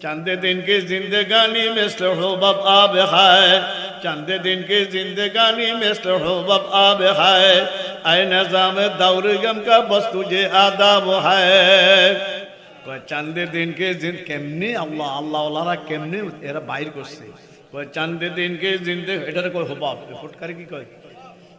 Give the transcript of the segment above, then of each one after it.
چند دن کی زندگانی میں سلحبب آب خائے چند دن کی زندگانی میں سلحبب آب خائے اے نظام دور غم کا بس تجھے آداب ہے چند دن کے زند কেমনি আল্লাহ আল্লাহ আল্লাহরা কেমনি এরা বাইর করছে কয় চান্দ দিনকে জিন্দে এটারে কয় হোবাব ফুটকারে কি কয়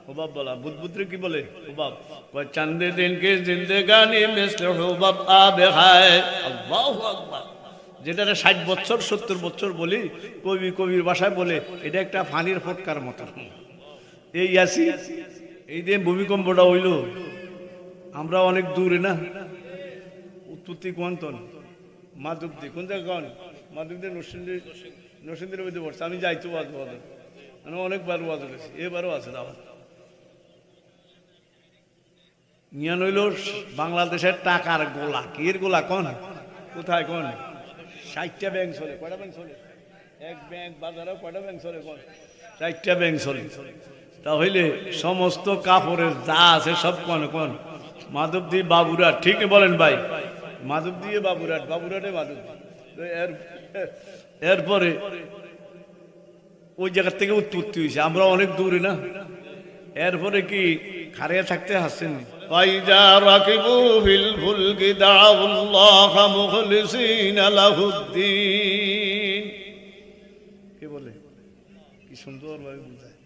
হোবাব বলা বুদবুদ্রে কি বলে হোবাব কয় চান্দ দিনকে জিন্দে গানি মিসলে হোবাব আবে হায় আল্লাহু আকবার যেটারে ষাট বছর সত্তর বছর বলি, কবি কবির বাসায় বলে, এটা একটা ফানির ফটকার মতো। এই আসি, এই যে ভূমিকম্পটা হইল, আমরা অনেক দূরে না? উৎপত্তি কোয়ান্তন মাধবদি কোন জায়গা কন? মাধবদি নরসিংদী, নরসিংদীর মধ্যে পড়ছে। আমি যাইতো ওয়াজ মানে অনেকবার ওয়াজ করেছি এবারও আছে দাওয়াত নিয়ে হইল বাংলাদেশের টাকার গোলা। কি এর গোলা কোন? কোথায় কোন? ষাটটা ব্যাংক চলে, কয়টা ব্যাংক চলে? এক ব্যাংক বাজারে কয়টা ব্যাংক চলে ষাটটা ব্যাংক চলে। তাহলে সমস্ত কাপড়ের যা আছে সব কোন কোন? মাধবদী বাবুরাট, ঠিকই বলেন ভাই। মাধবদী বাবুরাট, বাবুরাটে মাধব এর, এরপরে ওই জায়গার থেকে উৎপত্তি হয়েছে। আমরা অনেক দূরে না। এরপরে কি খারিয়া থাকতে হাসছেন ফুলকি দাউল্লাহ মুখলিসিন লাহুদ্দিন কে বলে? কি সুন্দর বুঝায়।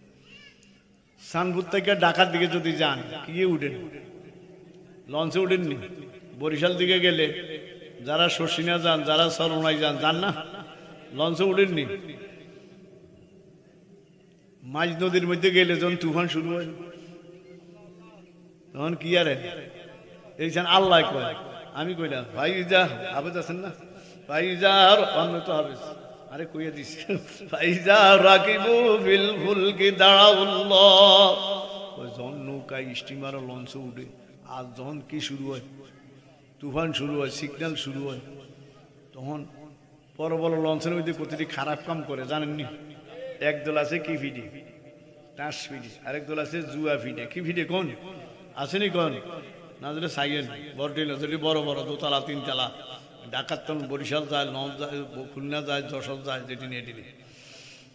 সানপুর থেকে ঢাকার দিকে যদি যান কি উঠেন। লঞ্চে উঠেননি? বরিশাল দিকে গেলে যারা শর্ষিনা যান, যারা সরনাই যান যান না? লঞ্চে উঠেননি? মাঝ নদীর মধ্যে গেলে যখন তুফান শুরু হয় তখন কি আরে? এইখান আল্লাহ কয়। আমি কইলাম, ভাই যা হাবেজ আছেন না? ভাই যা, আর অন্য তো হাবেজ আরে কইয়া দিস। ভাই যা রাখিবু বিল ফুলকি ওই যখন নৌকায় স্টিমার লঞ্চে উঠে আর যখন কি শুরু হয়? তুফান শুরু হয়, সিগন্যাল শুরু হয়, তখন বড় বড় লঞ্চের মধ্যে প্রতিটি খারাপ কাম করে, জানেননি? একদল আছে কি ফিডে? টাস ফিডে। আরেক দল আছে জুয়া ফিডে। কি ফিডে কোন? আসেনি কোন? না যদি সাইয়েন বড় যদি বড় বড়, দোতলা, তিনতলা। ডাকাতন বরিশাল যায় নম যায়, খুলনা যায়, যশোর যায়, যেটি নিয়ে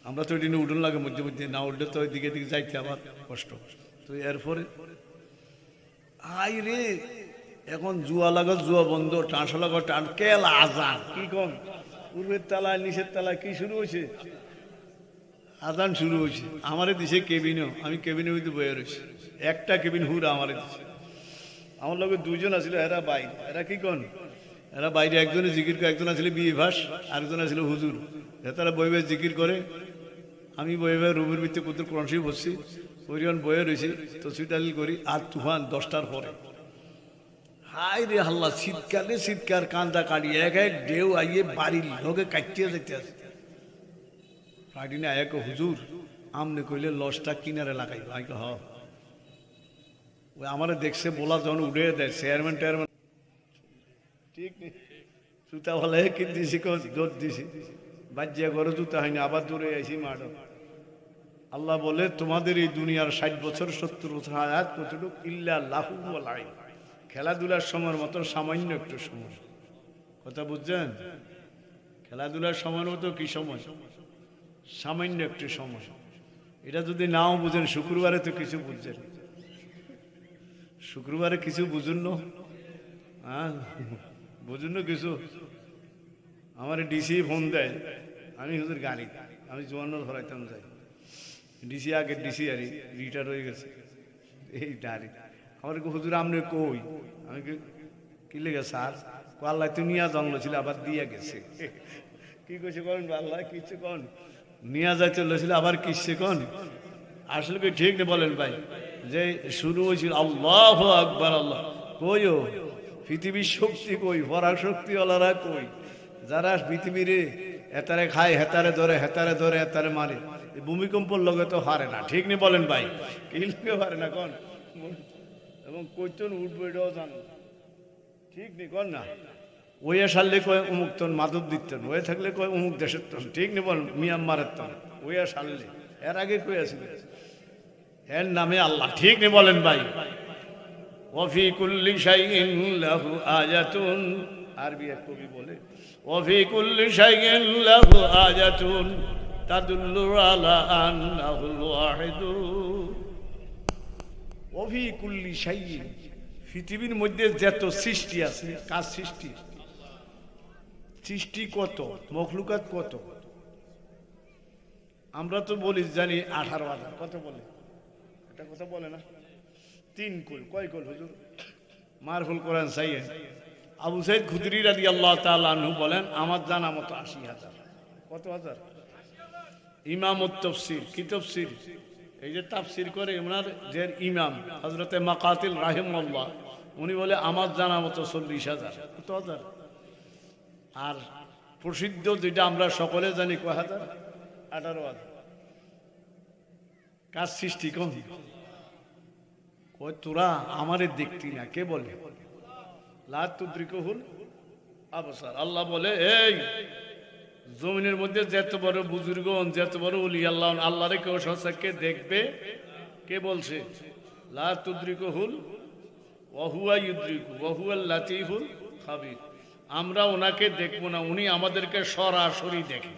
আমরা তো এটি নিয়ে উঠুন লাগে মধ্যে মধ্যে, না উঠলে তো ওই দিকে দিকে যাইতে আবার কষ্ট। তো এরপরে? আই রে, এখন জুয়া লাগো জুয়া বন্ধ টাঁস লাগো টান, কেল আজান। কি কম পূর্বের তালায়, নিচের তালায় কি শুরু হয়েছে? আজান শুরু হয়েছে। আমারে দিছে কেবিনও। আমি কেবিনের মধ্যে বয়ে রয়েছি। একটা কেবিন হুরা আমারে দিছে। আমার লগে দুজন আছিল, এরা বাই এরা কি কন? এরা বাইরে একজনে জিকির করে, একজন আছিল বিয়ে ভাস, আরেকজন আছিল হুজুর। তারা বই বই জিকির করে, আমি বই বই রুমের ভিতরে কুতুর ক্রমশি বসছি ওরিয়ন বয়ে রয়েছে তো সুইটালিল করি, আর তুফান দশটার পরে। হাই রে হাল্লা শীতকালে শীতকার কান্দা কাটি, এক এক ঢেউ আইয়ে বাড়ির লোকে কাটিয়ে যেতে আছে। পার্টি না এক হুজুর, আমনে কইলে লসটা কিনারে লাগাই ভাই হ। ওই আমারে দেখছে, বলা যখন উড়ে দেয়, চেয়ারম্যান টেয়ারম্যান। ঠিক নেই জুতা কি দিছি দৌড় দিছি। বাজ্যা করে জুতা হয়নি, আবার দূরে আইসি মাঠ। আল্লাহ বলে, তোমাদের এই দুনিয়ার ষাট বছর, সত্তর বছর আয়াত কতটুক? ইল্লা লাহু লাই খেলাধুলার সময়ের মতো সামান্য একটু সময়। কথা বুঝছেন? খেলাধুলার সময়ের মতো কি সময়? সামান্য একটু সমস্যা এটা যদি নাও বুঝেন, শুক্রবারে তো কিছু বুঝছেন শুক্রবারে কিছু বুঝুন হ্যাঁ বুঝুন কিছু? আমার ডিসি ফোন দেয়। আমি হুজুর গাড়ি আমি জোয়ান্ন ধরাইতাম যাই। ডিসি আগে ডিসি আর, রিটায়ার হয়ে গেছে। এই দাঁড়ি। আমার হুজুর আপনি কই? আমি কি- লেগে স্যার? আল্লাহ তুমি নিয়ে জন্ম ছিল, আবার দিয়ে গেছে। কি কইছে করেন আল্লাহ কিছু কন? নিয়ে যাইতে ছিল আবার কিসছে কন? আসলে কি ঠিক বলেন ভাই? যে শুরু হয়েছিল, আল্লাহ আকবার, আল্লাহ। কইও পৃথিবীর শক্তি কই? পরাগ শক্তিওয়ালারা কই? যারা পৃথিবীরে হেতারে খায়, হেতারে ধরে হেতারে ধরে, হেতারে মারে। ভূমিকম্পর লগে তো হারে না, ঠিক নেই বলেন ভাই? কি লগে পারে না কন? এবং কইতন উঠবো এটাও জান। ঠিক নেই কন না? ওয়ে সারলে কয় অমুক তন মাদুর দিতেন ওয়ে থাকলে কয় উমুক দেশের তন, ঠিক নেব মিয়ানমারের তন, ওয়ে সারলে, এর আগে কয়ে আসবে এর নামে আল্লাহ, ঠিক নে বলেন ভাই। ওফি কুল্লি শাইন লাহু আজাতুন আরবি এক কবি বলে, ওফি কুল্লি শাইন লাহু আজাতুন তাদুল্লু আলা আন্নাহুল ওয়াহিদু। ওফি কুল্লি শাইন পৃথিবীর মধ্যে যত সৃষ্টি আছে কাজ সৃষ্টি? সৃষ্টি কত, মখলুকাত কত? আমরা তো বলি, জানি আঠারো হাজার, কত বলে? এটা কথা বলে না? তিন কুল, কয় কুল হুজুর? মারফুল কোরআন সাইয়ে আবু সাইদ খুদরি রাদি আল্লাহ তালু বলেন, আমার জানা মতো আশি হাজার। কত হাজার? ইমাম তফসির কি তফসির এই যে তাফসির করে ওনার যে ইমাম হজরতে মাকাতিল রাহিমাল্লাহ উনি বলে, আমার জানা মতো চল্লিশ হাজার। কত হাজার? আর প্রসিদ্ধ যেটা আমরা সকলে জানি, কয় আঠারো হাজার। কার সৃষ্টি কম তোরা আমারে দেখতি না, কে বলে? আল্লাহ বলে, এই জমিনের মধ্যে যত বড় বুজুর্গন, যত বড় উলি আল্লাহ, আল্লাহরে কেউ সসাকে দেখবে? কে বলছে? লাতুদ্রিকহুল ওহুয়া ইউদ্রিকু ওহুয়াল লাতিহুল খাবির। আমরা ওনাকে দেখব না, উনি আমাদেরকে সরাসরি দেখে।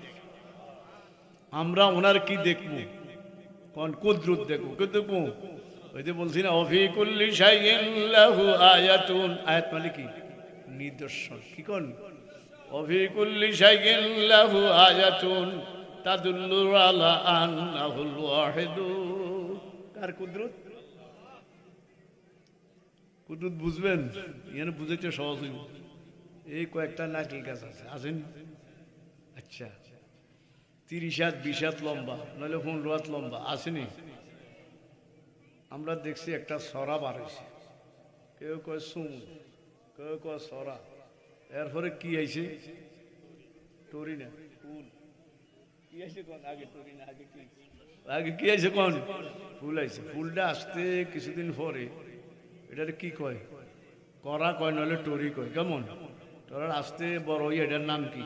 আমরা ওনার কি দেখব? কোন কুদরত দেখব? কে দেখব? ওই যে বলছি না অফিকুল্লি শাইইল্লাহু আয়াতুন। আয়াত মানে কি? নিদর্শন। কি কোন? অফিকুল্লি শাইইল্লাহু আয়াতুন তাদুল্লু আলা আন্নাহুল ওয়াহিদু। কার কুদরত? কুদরত বুঝবেন? এখানে বুঝাইতে সহজ হইব। এই কয়েকটা নারকেল গাছ আছে আছেন আচ্ছা। তিরিশ হাত বিশ হাত লম্বা নইলে পনেরো হাত লম্বা আসেনি? আমরা দেখছি একটা সরা বাড়াইছে কেউ কয় সুম কেউ কয় সরা। এরপরে কি আইছে টরি না ফুল। কি আইছে কোন? আগে টরি না আগে কি? আগে কি আইছে কোন? ফুল আইছে ফুলটা আসতে কিছুদিন পরে এটার কি কয়? করা কয় নইলে টরি কয়। কেমন? তোরা আসতে বড় এটার নাম কি?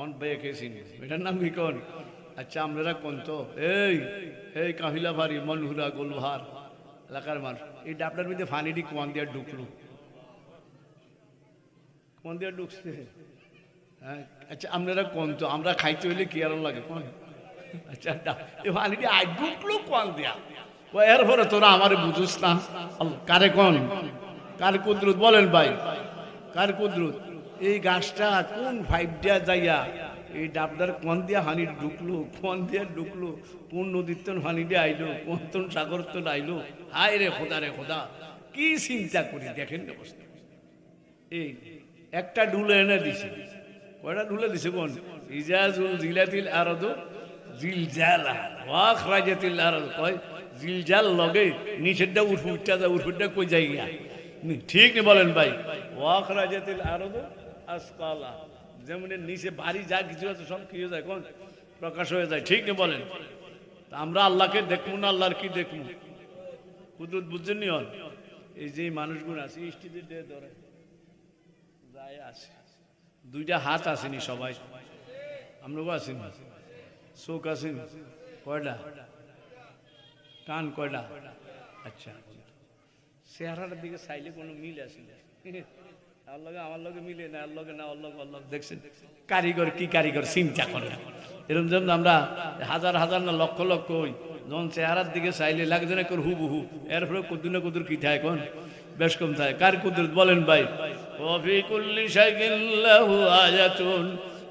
অন বেকে চিনি এটার নাম কি কোন? আচ্ছা আমরা কোন তো? এই এই কাহিলা ভারি মনহুরা, গোলভার, এলাকার মানুষ। এই ডাবটার মধ্যে ফানিটি কোয়ান দিয়ে ঢুকলো? কোন দিয়ে ঢুকছে? হ্যাঁ আচ্ছা আপনারা কোন তো? আমরা খাইতে হইলে কি আরও লাগে? কোন? আচ্ছা এই ফানিটি আই ঢুকলো কোয়ান দিয়া? এরপরে তোরা আমারে বুঝুস না। কারে কোন? কার কুদরত? বলেন ভাই। কার কুদরত এই গাছটা কোন ফাইভ দিয়া যাইয়া, এই ডাবদার কোন দিয়া হানি ঢুকলো, কোন দিয়া ঢুকলো, কোন নদীর তন হানি দিয়ে আইলো, কোন তন সাগর তন আইলো? হায় রে খোদা রে খোদা, কি চিন্তা করি? দেখেন এই একটা ডুলে এনে দিছে। কয়টা ডুলে দিছে কোন ইজাজুল জিলাতিল আরদু জিলজালা। ওয়াখ রাজাতিল আরদ। কয়, জিলজাল লগে নিচেরটা উঠফুটটা যা কই যাই গিয়া ঠিক নি বলেন ভাই। ওয়াখ রাজাতিল আরদু আসকালা। যেমন নিচে বাড়ি যা কিছু আছে সব কি হয়ে যায়, কোন? প্রকাশ হয়ে যায়, ঠিক নি বলেন। আমরা আল্লাহকে দেখব না আল্লাহর কি দেখব কুদরত বুঝছেন নি হন এই যে মানুষগুলো আছে ইষ্টিদের দিয়ে ধরে। যায় আছে দুইটা হাত আসেনি সবাই। আমরাও আসেনি। চোখ আসেনি। কয়টা? কান কয়টা? আচ্ছা। চেহারাটার দিকে চাইলে কোনো মিল আসেনি আর লগে আমার লগে মিলে না, আর লগে না ওর লগে ওর লগে, দেখছেন? কারিগর কি কারিগর, চিন্তা করে এরকম যেমন আমরা হাজার হাজার না লক্ষ লক্ষ হই যখন চেহারার দিকে চাইলে লাগছে না কর হুবু হু এরপরে কুদুর না কুদুর কি থাকে কোন? বেশ কম থাকে। কার কুদরত বলেন ভাই? ওয়াফি কুল্লি শাইইন লাহু আয়াতুন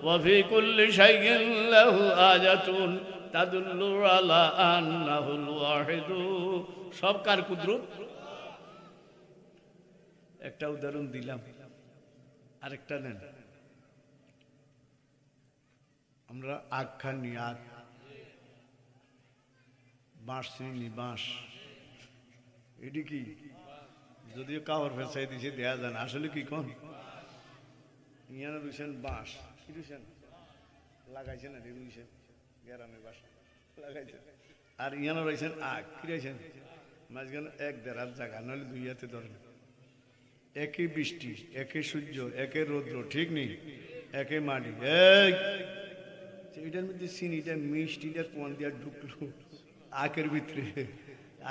ওয়াফি কুল্লি শাইইন লাহু আয়াতুন, তাদুল্লু আলা আন্নাহুল ওয়াহিদু। সব কার কুদরত? একটা উদাহরণ দিলাম। আরেকটা নেন। আমরা আখ খানি আখ বাঁশ চিনি বাঁশ এটি কি? যদিও কাপড় ফেসাই দিছে, দেয়া যায় না। আসলে কি কন? ইয়ানো রুইছেন বাঁশ। কি রুইছেন লাগাইছে না রুইছেন গ্রামের বাসা লাগাইছে আর ইয়ানো রয়েছেন আখ। কি রয়েছেন? মাঝখানে এক দেড় হাত জায়গা নাহলে দুই হাতে ধরেন। একই বৃষ্টি, একই সূর্য একই রৌদ্র, ঠিক নেই? একই মাটি। এটার মধ্যে চিনিটা মিষ্টিটা কোন দিয়া ঢুকলো আখের ভিতরে।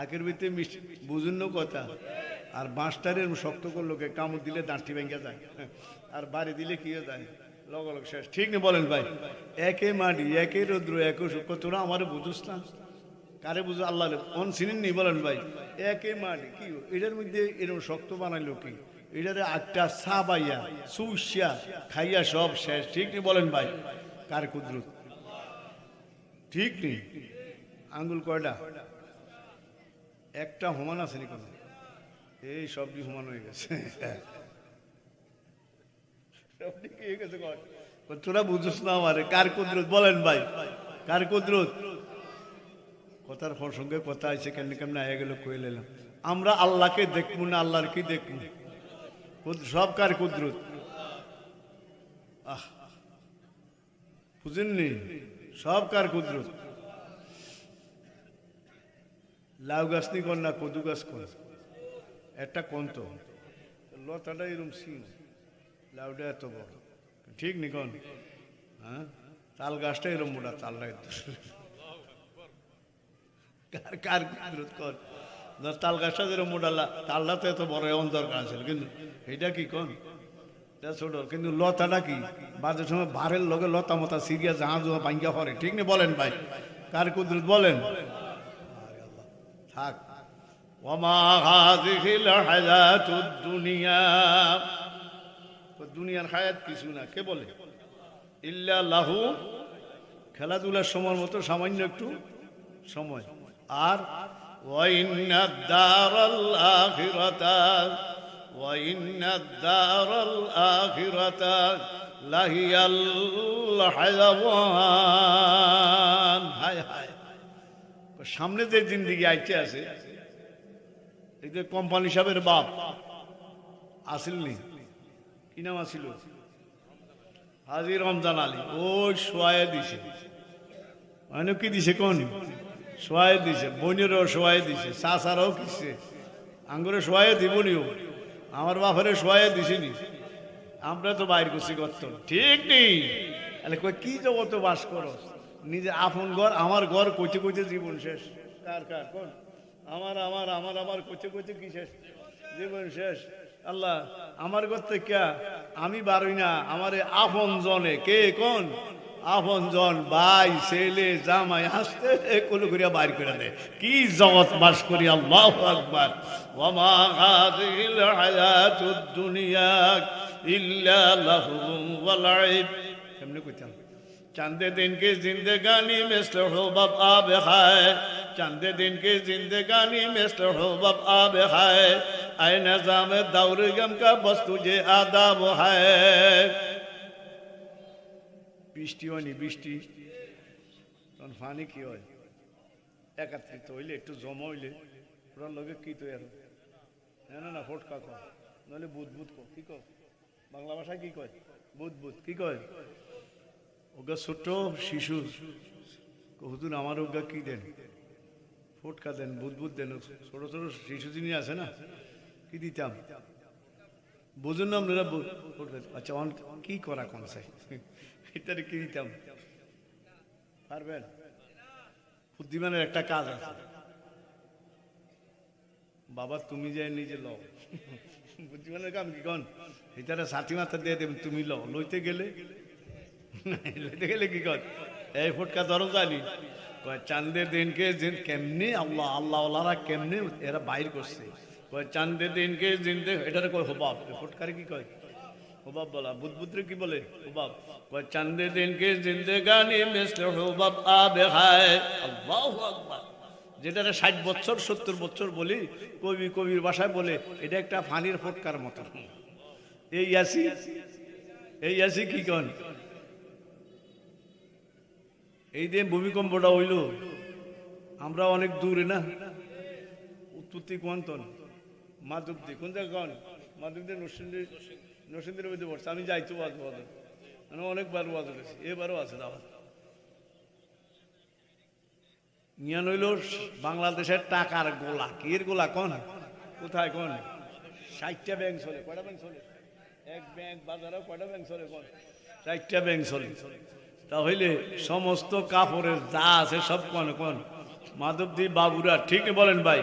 আখের ভিতরে মিষ্টি, বুঝুন কথা। আর বাঁশটারের শক্ত করলোকে, কামড় দিলে দাঁড়টি ভেঙে যায়। আর বাড়ি দিলে কি যায়? লগ লগ শেষ। ঠিক নেই বলেন ভাই? একে মাটি, একে রৌদ্র, একে সুখ তোরা আমার বুঝুস না? কারে বুঝো? আল্লাহ অন চিনেন বলেন ভাই? একে মাটি, কি এটার মধ্যে এরকম শক্ত বানাইলো কি? এটারে আটটা চা বাইয়া সুসিয়া খাইয়া সব শেষ। ঠিক নেই বলেন ভাই? কার কুদরত? ঠিক নেই আঙ্গুল কয়টা? একটা সমান আছে নি কোনো এই সবজি সমান হয়ে গেছে। তোরা বুঝছ না আমারে, কার কুদরত? বলেন ভাই, কার কুদরত? কথার প্রসঙ্গে কথা আছে কেমনি কেমনি আয়া গেল কয়ে নিলাম আমরা আল্লাহকে দেখব না আল্লাহর কি দেখব সব কার কুদরত। আহ। বুঝেননি? সব কার কুদরত। লাউ গাছ নি কর না, কদু গাছ কর। একটা কন্ত। লতাটা এরকম সিং লাউটা এত বড়। ঠিক নি কন? হ্যাঁ? তাল গাছটা এরকম মোটা তালটা কার কার কুদরত কর? তাল গাছটা যেরকম মোটা লা- তালটা তো বড় এমন দরকার আছে, কিন্তু এটা কি কন? ছোট, কিন্তু লতাটা কি? বাজের সময় ভারের লগে লতা মতা সিরিয়া জাহাজ ভাঙ্গা পড়ে ঠিক নেই বলেন ভাই? কার কুদরত, বলেন? থাক। দুনিয়ার হায়াত কিছু না, কে বলে? ইল্লা লাহু, খেলাধুলার সময় মতো সামান্য একটু সময়। আর ওয়াইন্নাদ দারাল আখিরাতা ওয়াইন্নাদ দারাল আখিরাতা লাহিয়াল হায়াওয়ান হায় হায়। সামনে যে জিন্দিগি আইতে আছে, এই কোম্পানি সাহেবের বাপ আসিলনি কি নাম আসিল? হাজির রমজান আলী। ওই সোয়ায় দিছে। মানে কি দিছে কোন? সোয়ায় দিছে, বোনেরও সোয়ায় দিছে চাষারাও কিসে আঙ্গুরে সোয়ায় দিবনিও। আমার বাপের সোয়ায় দিছিনি। আমরা তো বাইর করছি গত ঠিক নেই। তাহলে কই কি জগতে বাস করো নিজে আপন ঘর, আমার ঘর কচে কচে জীবন শেষ। কার কার, কোন? আমার আমার আমার আমার কচে কচে কি শেষ? জীবন শেষ। আল্লাহ, আমার ঘর থেকে আমি বারই না আমার আপন জনে। কে, কোন? আপনজন ভাই ছেলে জামাই হাসতে কুলু করিয়া বাইর করে দেয় কি জগৎ বাস করি আল্লাহ আকবার ওমা হাদিল হায়াতুদ দুনিয়া ইল্লা লাহু ওয়া লাইব কেমনে কইতাম چند دن کی زندگانی میں حبب آب ہے چند دن کی زندگانی میں حبب آب ہے اے نظام دور غم کا بس تجھے آداب ہے বৃষ্টি হয়নি বৃষ্টি। তখন ফানি কি হয়? একাত্রিত হইলে, একটু জমা হইলে ওরার লগে কি তো আর না না ফটকা কয়। নইলে বুধ বুধ কো কি কয়? বাংলা ভাষায় কি কয়? বুধ বুধ। কি কয়? ওগা ছোট্ট শিশু হুজুর আমার ওগা কি দেন? ফোটকা দেন, বুধ বুধ দেন। ছোট ছোট শিশু যিনি আছে না, কি দিতাম? বুঝুন না আপনারা আচ্ছা কি করা কোন এটারে কি দিতাম? পারবেন? বুদ্ধিমানের একটা কাজ আছে। বাবা, তুমি যে নিজে লও। বুদ্ধিমানের কাম কি কন? এটারে সাথী মাথা দিয়ে দেবেন তুমি লও। লইতে গেলে? লইতে গেলে কি কর এই ফুটকা ধরো জানি। কয় চাঁদের দিনকে দিন কেমনে আল্লাহ আল্লাহ আল্লাহরা কেমনে এরা বাইর করছে? কয় চাঁদের দিনকে জিনতে এটারে কয় হোবাব? এ ফুটকারে কি কয়? হোবাব বলা, বুদবুদ্রে কি বলে? হোবাব। কয় দিনকে জিন্দেগানি হোবাব আবে হায়। আল্লাহু আকবার। যেটা ষাট বছর, সত্তর বছর বলি, কবি কবির ভাষায় বলে, এটা একটা ফানির ফটকার মতো। এই আসি এই আসি কি কন? এই যে ভূমিকম্পটা হইল, আমরা অনেক দূরে না? উৎপত্তি কোয়ান্তন মাধবদি কোন জায়গা কন? মাধবদি নরসিংদীর মধ্যে পড়ছে। আমি যাইতো বাজ বাজ মানে অনেকবার বাজ করেছি এবারও আছে দাওয়াত। নিয়ান হইল বাংলাদেশের টাকার গোলা। কির গোলা কোন? কোথায় কোন? ষাটটা ব্যাংক চলে। কয়টা ব্যাংক চলে? এক ব্যাংক বাজারে কয়টা ব্যাংক চলে কোন? ষাটটা ব্যাংক চলে। তাহলে সমস্ত কাপড়ের যা আছে সব কোন কোন? মাধবদী বাবুরাট ঠিক বলেন ভাই?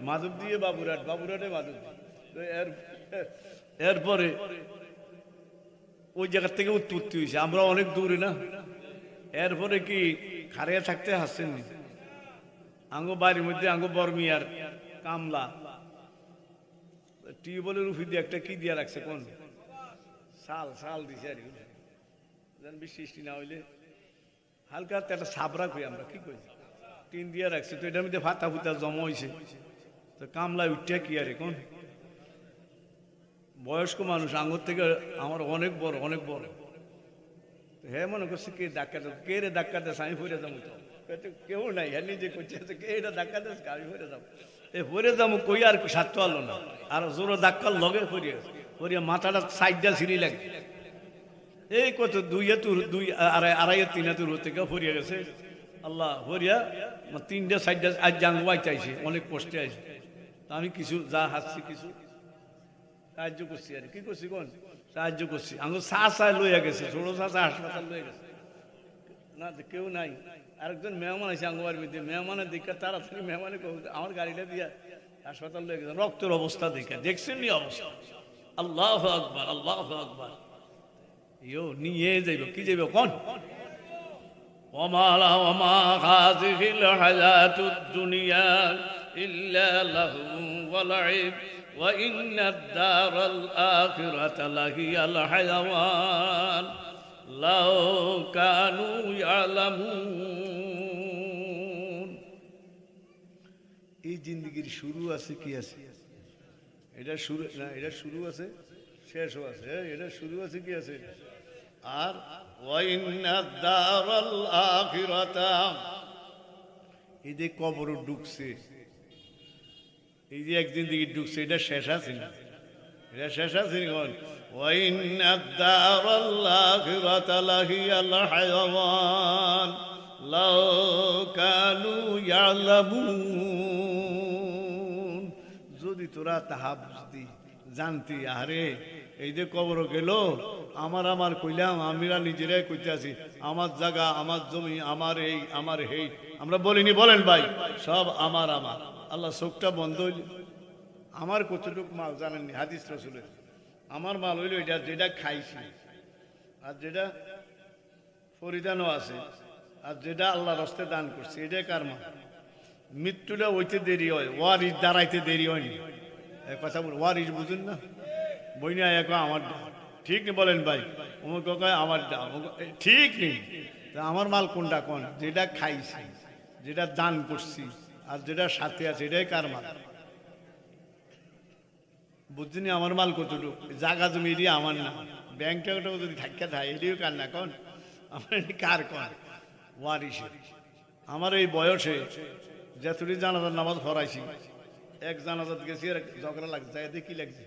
মাধবদী বাবুরাট বাবুরাটে মাধবদী। এর- এরপরে ওই জায়গার থেকে উৎপত্তি হয়েছে। আমরা অনেক দূরে না। এরপরে কি খারিয়া থাকতে হাসছেন আঙ্গো বাড়ির মধ্যে আঙ্গো বর্মিয়ার কামলা। টিউবওয়েলের উফি দিয়ে একটা কি দিয়া রাখছে কোন? শাল শাল দিছে আর কি। বৃষ্টি না হইলে। হালকা একটা সাবরা করি আমরা, কি করি? টিন দিয়ে রাখছে। তো এটার মধ্যে ফাতা ফুতা জমা হয়েছে তো কামলা উঠে কি আরে কোন বয়স্ক মানুষ, আঙুর থেকে আমার অনেক বড় অনেক বড়। হ্যাঁ মনে করছে, কে ডাক্কা দেব? কে রে ডাক্কা দেশ আমি ফিরে যাব তো। কেউ নাই হ্যাঁ নিজে করছে, কে এটা ডাক্কা দেশ আমি ফিরে যাব। এ ফিরে যাব কই আর সারতে পারল না। আর জোরো ডাক্কার লগে ফিরিয়ে ফিরিয়ে মাথাটা সাইডটা ছিঁড়ি লাগে। এই কত দুই এতুর দুই আড়াই আড়াই তিন এতুর থেকে ফরিয়ে গেছে। আল্লাহ ফরিয়া তিনটা সাইডটা আজ জাঙ্গুয়াই চাইছে অনেক কষ্টে আছে আমি কিছু, যা হাসছি কিছু। সাহায্য করছি আর কি করছি কোন সাহায্য করছি আমি চা চা লইয়া গেছে ছোট চা হাসপাতাল লইয়া গেছে না তো কেউ নাই আরেকজন মেহমান আছে আঙ্গুয়ার মধ্যে মেহমানের দিকে তাড়াতাড়ি মেহমানে কহু, আমার গাড়িটা দিয়া হাসপাতাল লয়ে গেছে রক্তের অবস্থা দেখে দেখছেন নি অবস্থা আল্লাহ আকবার আল্লাহ আকবার ইয়ো নিয়ে যাইব কি যাইব কোন وما له وما هذه الحياة الدنيا إلا لهو ولعب وإن الدار الآخرة لهي الحيوان لو كانوا يعلمون এই জিন্দগির শুরু আছে কি আছে এটা শুরু না এটা শুরু আছে শেষও আছে হ্যাঁ, এটা শুরু আছে কি আছে আর ওয়াইন্নাদ দারাল আখিরাতা এই যে কবর ঢুকছে এই যে একদিন দিকে ঢুকছে, এটা শেষ আছে না এটা শেষ আছে যদি তোরা তাহা বুঝতি, জানতি আরে এই যে কবর গেল, আমার আমার কইলাম, আমিরা নিজেরাই কইতে আছি, আমার জায়গা আমার জমি, আমার এই, আমার হেই। আমরা বলিনি, বলেন ভাই, সব আমার আমার। আল্লাহ চোখটা বন্ধ হইল। আমার কতটুক মাল জানেননি হাদিস রসুলের। আমার মাল হইল এটা, যেটা খাইছি। আর যেটা পরিধানও আছে, আর যেটা আল্লাহ রস্তে দান করছে এটাই কার মাল? মৃত্যুটা ওইতে দেরি হয় ওয়ারিস দাঁড়াইতে দেরি হয়নি। কথা বল ওয়ারিস বুঝুন না? বই না এক আমার। ঠিক নেই বলেন ভাই? অমুক কয়, আমার ঠিক নেই আমার মাল কোনটা কোন? যেটা খাইছি, যেটা দান করছি। আর যেটা সাথে আছে, এটাই কার মাল? বুঝছিনি আমার মাল কতটুকু? জাগা জমি এরিয়া আমার না। ব্যাংকটাও যদি থাকা থাকে এটিও কার না? কোন? আমার এটি কার কোন ওয়ারিসের আমার এই বয়সে যেতুরি জানাজার নামাজ পড়াইছি, এক জানাজাত গেছি আর ঝগড়া লাগছে এতে কি লাগছে।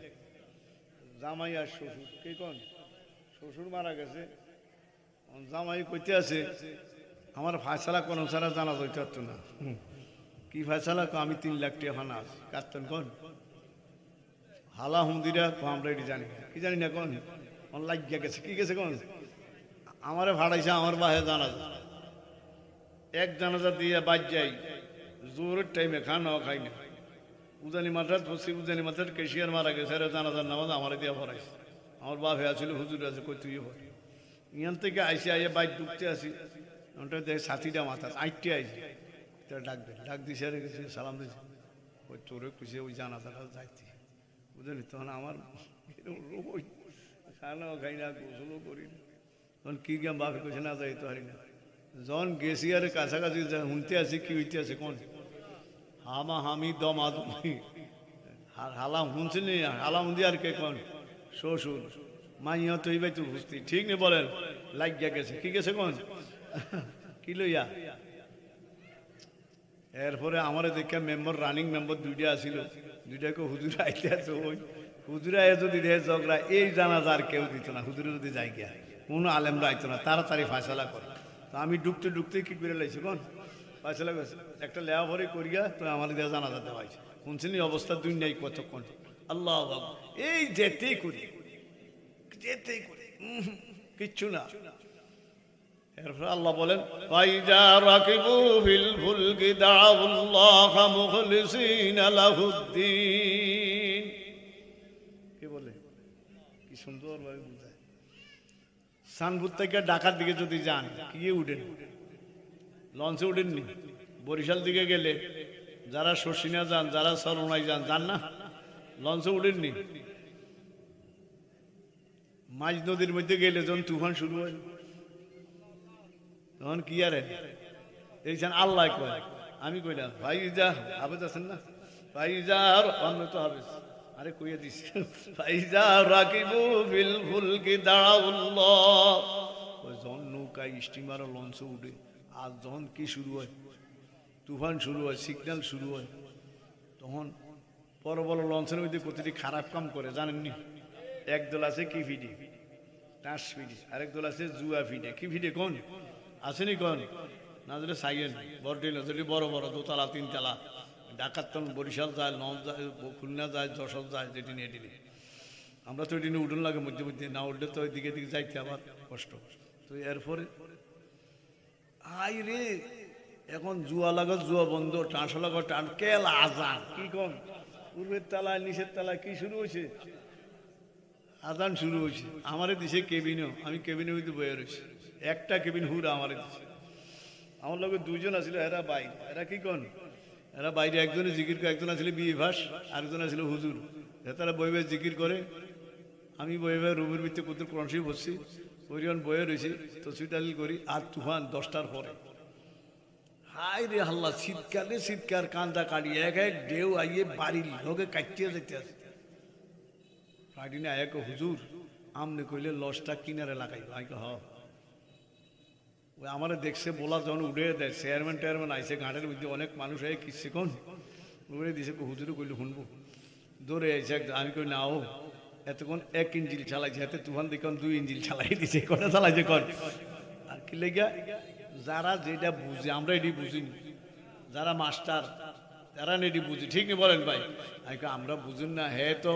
জামাই আর শ্বশুর, কে কোন? শ্বশুর মারা গেছে। জামাই কইতে আছে, আমার ফায়সালা কোন ছাড়া জানা যাইতে পারতো না। কি ফায়সালা কো, আমি তিন লাখ টাকা কোন? হালা আমরা এটি জানি। কি জানি না কোন? আমার লাগিয়া গেছে, কি গেছে কোন? আমারে ভাড়াইছে আমার বাহে এক জানাজা দিয়ে বাদ যাই, জোরের টাইমে খাই না। উজানি মাথার বসি উজানি মাথার কেশিয়ার মারা গেছে জানাজার নামাজ আমার দিয়ে ভরাইছে আমার বাপে আছিল, হুজুর আছে, কই তুই ভর ইয়ান থেকে আইসি আইয়া বাইক ঢুকতে আসি। ওটা দেখে সাথীটা মাথা আইটে আইসি। তা ডাক দে ডাক দিছে আরে গেছে, সালাম দিছে ওই তোরে কুসে ওই জানাজাটা যাইতে। বুঝলি? তখন আমার এরকম খানাও খাই না, গোসলও করি না। তখন কি গেম বাপে কইছে না যাইতে পারি না। যখন গেছি আর কাছাকাছি শুনতে আছি, কি হইতে আছে কোন? হামা হামি দম আদমি হালাম শুনছি নি? হালাম দি আর কে কোন? শ্বশুর। মাইয়া তো এইবার তো বুঝতি ঠিক নেই বলেন? লাগিয়া গেছে। কি গেছে কোন? কি লইয়া? এরপরে আমার দেখে মেম্বার রানিং মেম্বার দুইটা আসিল। দুইটাকে হুজুর আইতে আছে ওই। হুজুরা যদি দেহে ঝগড়া, এই জানাজা আর কেউ দিত না, হুজুরে যদি যাই গিয়া কোনো আলেমরা আইতো না, তাড়াতাড়ি ফাঁসলা করে। তো আমি ডুবতে ডুবতে কি করে লাইছি কোন? ফাঁসলা করছে। একটা লেয়া ভরে করিয়া তো আমার দেহ জানাজা দেওয়া হয়েছে। শুনছিনি অবস্থা দুই নাই কতক্ষণ? আল্লাহ। এই যেতেই করি। যেতেই করি। কিচ্ছু না। আল্লাহ বলেন ঢাকার দিকে যদি যান, কি উঠেন? লঞ্চে উঠেননি? বরিশাল দিকে গেলে? যারা শর্ষিনা যান, যারা সরনাই যান যান না? লঞ্চে উঠেননি? মাঝ নদীর মধ্যে গেলে যখন তুফান শুরু হয় তখন কি আর? এইখান আল্লাহ কয়। আমি কইলাম, ভাই যা, হাফেজ আছেন না? ভাই যা আর অন্য তো হাফেজ। আরে কইয়া দিস। ভাই যা রাখিবু বিল ফুলকি দাঁড়াউল্লাহ ওই যখন নৌকা, স্টিমার, লঞ্চ উঠে, আর যখন কি শুরু হয়? তুফান শুরু হয়, সিগন্যাল শুরু হয়, তখন বড় বড় লঞ্চের মধ্যে প্রতিটি খারাপ কাম করে, জানেননি? একদল আছে কি ফিডি? টাস ফিডি আরেক দল আছে জুয়া ফিডে। কি ফিডে কোন? আসেনি কোন? না যদি সাইয়েন বড় যদি বড় বড় দোতলা, তিনতলা। ঢাকার তখন বরিশাল যায় নজ যায়, খুলনা যায়, যশোর যায়, যেটি নিয়ে এটি আমরা তো নিয়ে উঠুন লাগে মধ্যে মধ্যে, না উঠলে তো ওই দিকে যাইতে আবার কষ্ট। তো এরপরে, আই রে, এখন জুয়া লাগো জুয়া বন্ধ টাঁস লাগো টান, কেল আজান। কি কম পূর্বের তালায়, নিচের তালায় কি শুরু হয়েছে? আজান শুরু হয়েছে। আমারে দিছে কেবিনও, আমি কেবিনের মধ্যে বয়ে রয়েছি। একটা কেবিন হুরা আমারে আমার লগে দুজন আছিল, এরা বাই। এরা কি কন? এরা বাইরে একজনে জিকির করে, একজন আছিল বিয়ে ভাস, আরেকজন আছিল হুজুর। তারা বই বয়ে জিকির করে। আমি বয়ে বয়ে রুমের ভিত্তি কুতুর কোরআন শরীফ বসছি। পরিমাণ বয়ে রয়েছি তো সুইটালিল করি, আর তুফান দশটার পরে। হাই রে হাল্লা শীতকালে শীতকার কান্দা কাটি, এক এক ঢেউ আইয়ে বাড়ির লোকে কাটিয়ে যেতে আছে। পার্টি না এক হুজুর, আমনে কইলে লসটা কিনারে লাগাই আইকে হ। ওই আমার দেখছে বলা যখন উঠে দেয়। চেয়ারম্যান টেয়ারম্যান আইসে ঘাটের মধ্যে, অনেক মানুষ আই কিসছে কোন? উড়ে দিছে হুজুরে কইলে শুনব। দৌড়ে আইসে আমি কই না ও এতক্ষণ এক ইঞ্জিল চালাইছে হাতে তুফান দেখুন দুই ইঞ্জিল চালাই দিছে, কটা চালাইছে কর। আর কি লেগা যারা যেটা বুঝে, আমরা এটি বুঝিনি যারা মাস্টার, তারা এটি বুঝি। ঠিক নি বলেন ভাই? আমি আমরা বুঝুন না হ্যাঁ তো,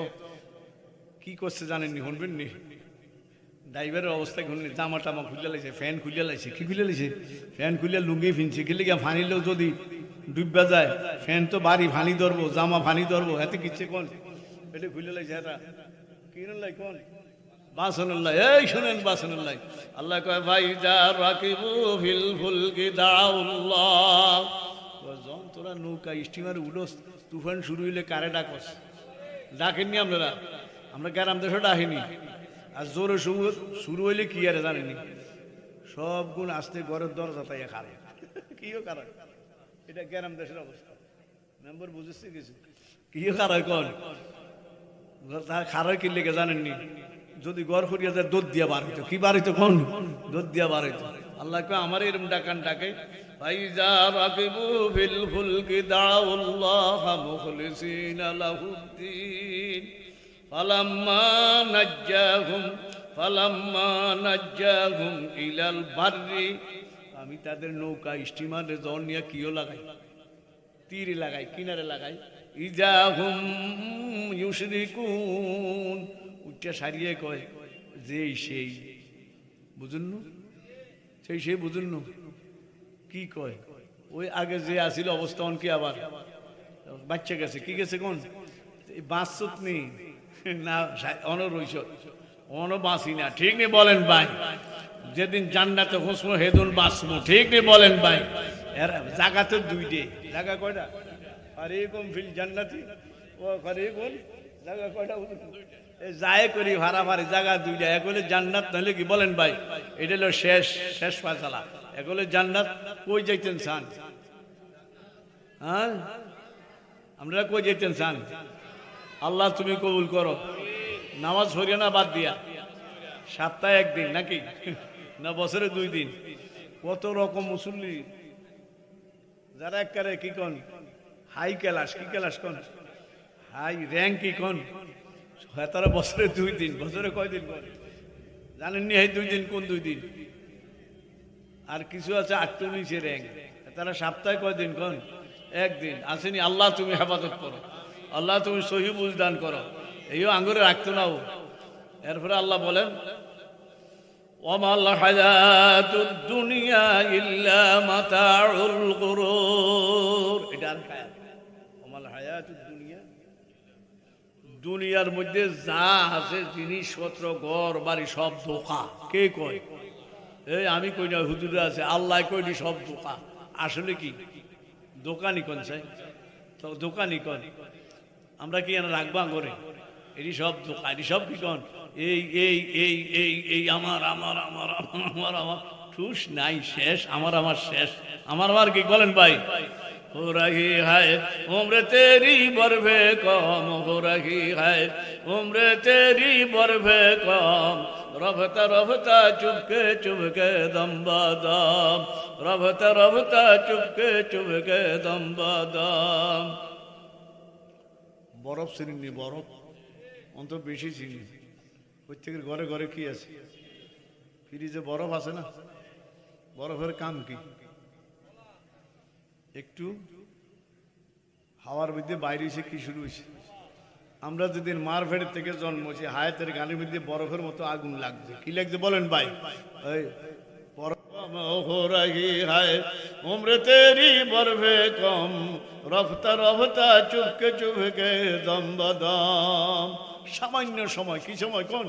কি করছে জানেননি শুনবেন নি ড্রাইভারের অবস্থা শুননি জামা টামা খুলে লাইছে ফ্যান খুলে লাইছে কি খুলে লাইছে ফ্যান খুলে লুঙ্গি ফিনছে কি লেগে ফানিলেও যদি ডুববা যায়, ফ্যান তো বাড়ি ফানি ধরবো, জামা ফানি ধরবো, এতে কিচ্ছে কোন? এটা খুলে লাইছে এটা কি লাই কোন? বাসনুল্লাহ, এই শুনেন বাসনুল্লাহ। আল্লাহ কয়, ভাই, যা রাকিবু ফিল ফুলকি দাউল্লাহ। জন, তোরা নৌকা, স্টিমার উডোস, তুফান শুরু হইলে কারে ডাকস? ডাকেননি আপনারা? আমরা গ্রাম দেশে ডাকিনি। আর জোরে শুরু শুরু হইলে কি আরে জানেনি? সব গুণ আসতে ঘরের দরজা তাই খারে কিও কারণ এটা গ্রাম দেশের অবস্থা। মেম্বার বুঝেছে কিছু? কিও কারণ কন? তার খারাপ কি লেগে জানেননি? যদি গড় করিয়া যায় দুধ দিয়া বার হইতো। কি বার হইতো কোন? দুধ দিয়া বার হইতো। আল্লাহ কে আমার এরম ডাকান ডাকে। ভাই যা রাকিবু ফিল ফুলকি দাউল্লাহ মুখলিসিনা লাহুদ্দিন। আমি তাদের নৌকা স্টিমারে জল নিয়ে কিও লাগাই? তীর লাগাই, কিনারে লাগাই? ইজা ইজাহুম ইউশরিকুন। উচ্চা সারিয়ে কয়, যেই সেই। বুঝুন সেই সেই বুঝুন কি কয়? ওই আগে যে আসিল অবস্থা কি আবার? বাচ্চা গেছে, কি গেছে কোন? বাঁচত নেই। না অন রইস অন বাঁচি না। ঠিক নেই বলেন ভাই। যেদিন জান্নাতে হুসমো হেদুন বাঁচবো ঠিক নেই বলেন ভাই। এর জায়গা তো দুইটে। জায়গা কয়টা? আর এরকম ফিল জান্নাতি ও করে কোন জায়গা কয়টা? এই যায় করি ভাড়া ভাড়ি জায়গা দুইটা। এক হলে জান্নাত নাহলে কি বলেন ভাই? এটা হলো শেষ শেষ ফাঁসালা এক হলে জান্নাত কই যাইতেন চান হ্যাঁ? আমরা কই যেতেন চান আল্লাহ তুমি কবুল করো। নামাজ পড়িয়া না, বাদ দিয়া। সপ্তাহে একদিন, নাকি? না, বছরে দুই দিন। কত রকম মুসল্লি। যারা একবারে কি কন? হাই ক্লাস, কি ক্লাস কন? হাই র্যাঙ্ক কি কন? তারা বছরে দুই দিন, বছরে কয় দিন কন জানেননি এই দুই দিন, কোন দুই দিন? আর কিছু আছে আটটু নিচে র্যাঙ্ক। তারা সপ্তাহে কয় দিন কন? একদিন। আসেনি, আল্লাহ তুমি হেফাজত করো। আল্লাহ তুমি সহি বুঝ দান করো। এইও আঙ্গুরে রাখতো না ও। এরপরে আল্লাহ বলেন দুনিয়ার মধ্যে যা আছে জিনিসপত্র ঘর, বাড়ি সব ধোকা। কে কয়? এই আমি কই না, হুজুরে আছে। আল্লাহ কইনি সব ধোকা। আসলে কি? দোকানি কন চাই তো দোকানি কোন? আমরা কি এনে রাখবা করে এটি সব দোকান এটি সব কি কন এই এই এই এই এই আমার আমার আমার আমার আমার আমার ঠুস নাই শেষ আমার আমার শেষ আমার আমার কি বলেন ভাই हो रही है उम्र तेरी बरफे कम हो रही है उम्र तेरी बरफे कम रफता रफता चुपके चुपके दम बादाम रफता रफता चुपके चुपके दम बादाम বরফ চিনি বরফ। অন্তত বেশি চিনি। প্রত্যেকের ঘরে ঘরে কি আছে? ফ্রিজে বরফ আছে না? বরফের কাম কি? একটু হাওয়ার মধ্যে বাইরে এসে কি শুরু হয়েছে? আমরা যেদিন মারফের থেকে জন্মছি হায়াতের গানের মধ্যে বরফের মতো আগুন লাগছে। কি লাগছে বলেন ভাই? کم ہو رہی ہے عمر تیری برفے کم رفتہ رفتہ چپکے چپکے دم সামান্য সময়, কি সময় কোন?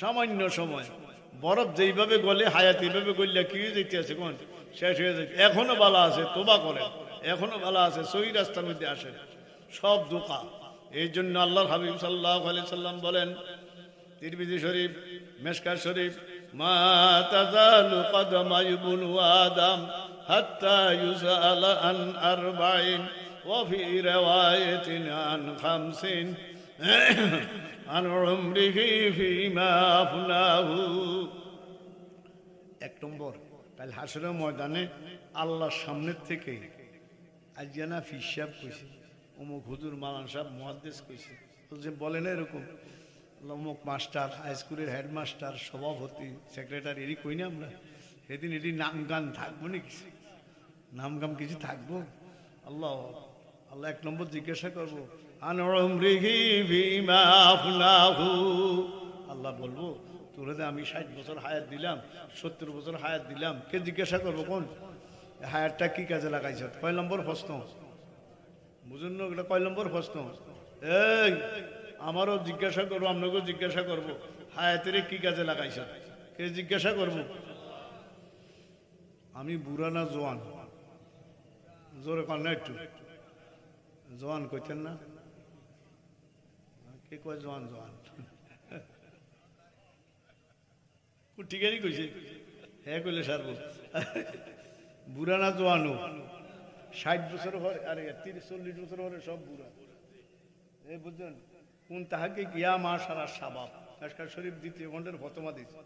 সামান্য সময়। বরফ যেইভাবে গলে, হায়াত এইভাবে গলিয়া কি যেতে আছে কোন? শেষ হয়ে যাচ্ছে এখনও বালা আছে, তোবা করেন এখনও বালা আছে সই রাস্তার মধ্যে আসে। সব দোকা। এই জন্য আল্লাহ হাবিব সাল্লাহ আলি সাল্লাম বলেন তিরবিজি শরীফ মেসকার শরীফ মা তাজালু কদমা ইবনু আদম হাত্তা ইউসালা আন আরবাইন وفي رواية عن خمس عن عمره فيما أفناه এক নম্বর কাল হাসরের ময়দানে আল্লাহর সামনের থেকে আজিয়ানা ফিসাব কইছে অমুক হুজুর মালান সাহেব মহাদ্দেশ কইছে বলছে বলেন এরকম অমুক মাস্টার হাই স্কুলের হেডমাস্টার সভাপতি সেক্রেটারি এরই কই না আমরা? সেদিন এটি নাম গান থাকব নাকি? নাম গাম কিছু থাকব? আল্লাহ আল্লাহ এক নম্বর জিজ্ঞাসা করব আল্লাহ বলব, তোর আমি ষাট বছর হায়াত দিলাম, সত্তর বছর হায়াত দিলাম, কে জিজ্ঞাসা করব কোন? হায়াতটা কি কাজে লাগাইছ? কয় নম্বর প্রশ্ন? বুঝুন না এটা কয় নম্বর প্রশ্ন? এই আমারও জিজ্ঞাসা করব, আপনাকেও জিজ্ঞাসা করব। হায়াতের কি কাজে লাগাইছ? কে জিজ্ঞাসা করব? আমি বুড়া না জোয়ান? জোরে কর না একটু। জোয়ান কইতেন না? কে কয় জোয়ান জোয়ান? ঠিকানি কইছে। হ্যাঁ কইলে সারবো। বুড়া না জোয়ানো? ষাট বছর হরে, আরে তিরিশ, চল্লিশ বছর হরে সব বুড়া। এই বুঝছেন? কোন তাহাকে গিয়া মা সারা সাবাব কাশকার শরীফ দ্বিতীয় খণ্ডের ফতমা দিচ্ছে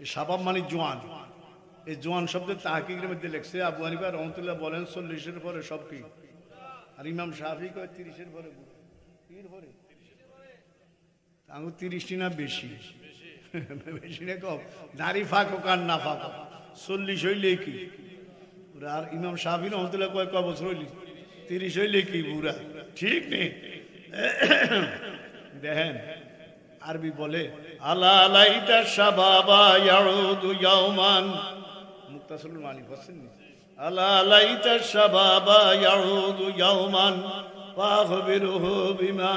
এই সাবাব মানে জোয়ান। এই জোয়ান শব্দের তাহাকিকের মধ্যে লেখছে, আবু হানিফা রহমতুল্লাহ বলেন, চল্লিশের পরে সব কি? আর ইমাম শাহি কয়, তিরিশের পরে পরে? আঙুর তিরিশটি না বেশি? বেশি না কম। দাড়ি ফাঁকো কান না ফাঁকো চল্লিশ হইলে কি? আর ইমাম শাহি রহমতুল্লাহ কয় ক বছর হইলি? তিরিশ হইলে কি বুড়া? ঠিক নেই। দেখেন, আরবি বলে, আলা বিমা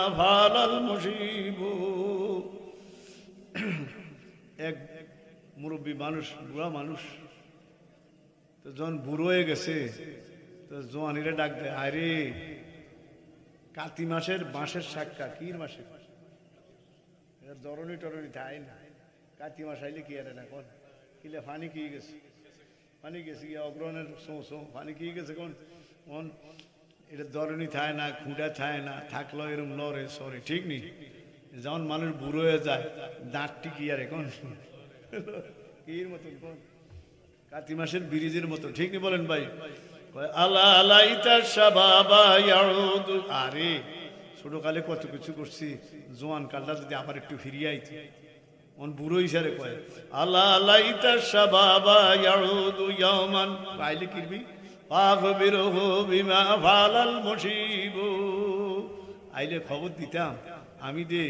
এক মুরব্বী মানুষ, বুড়া মানুষ, তো যখন বুড়ো হয়ে গেছে, তো জোয়ানিরা ডাক দেয়, আরে, কাতি মাসের বাঁশের সাক্কা কির মাসে এটা দরনি টরনি তাই না। কাতি মাস আইলে কি আরে না কোন? কিলে ফানি কি গেছে? ফানি গেছে কি? অগ্রহণের সো সো ফানি কি গেছে কোন? কোন? এটা দরনি থায় না খুঁড়া থায় না, থাকল এরম লরে সরে, ঠিক নেই যেমন মানুষ বুড়ো হয়ে যায়, দাঁতটি কি আরে কোন? কির মতন কোন? কাতি মাসের ব্রিজের মতো, ঠিক নেই বলেন ভাই? আল্লাহ আলাইতা শাবাবা ইয়াউদু, আরে ছোটকালে কত কিছু করছি, জোয়ান কালটা যদি আবার একটু ফিরিয়ে আইতি। অন বুড়ো হিসাবে কয় আল্লাহ আলাইতা শাবাবা ইয়াউদু ইয়ামান পাইলে কিরবি পাগবিরহ বিমা ফালাল মুসিবু আইলে খবর দিতাম, আমি দে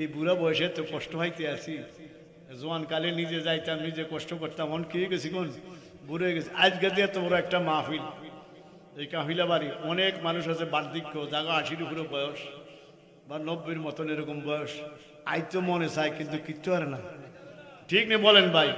এই বুড়া বয়সে তো কষ্ট হইতে আছি, জোয়ান কালে নিজে যাইতাম, নিজে কষ্ট করতাম অন কে গেছি কোন? বুড়ো হয়ে গেছে। আজকে দিয়ে এত বড় একটা মাহফিল, এই কাহিলা বাড়ি অনেক মানুষ আছে বার্ধক্য জাগা আশির উপরে বয়স। বা নব্বইয়ের মতন এরকম বয়স, আই তো মনে চায়, কিন্তু কিচ্ছু আর না। ঠিক নেই বলেন ভাই।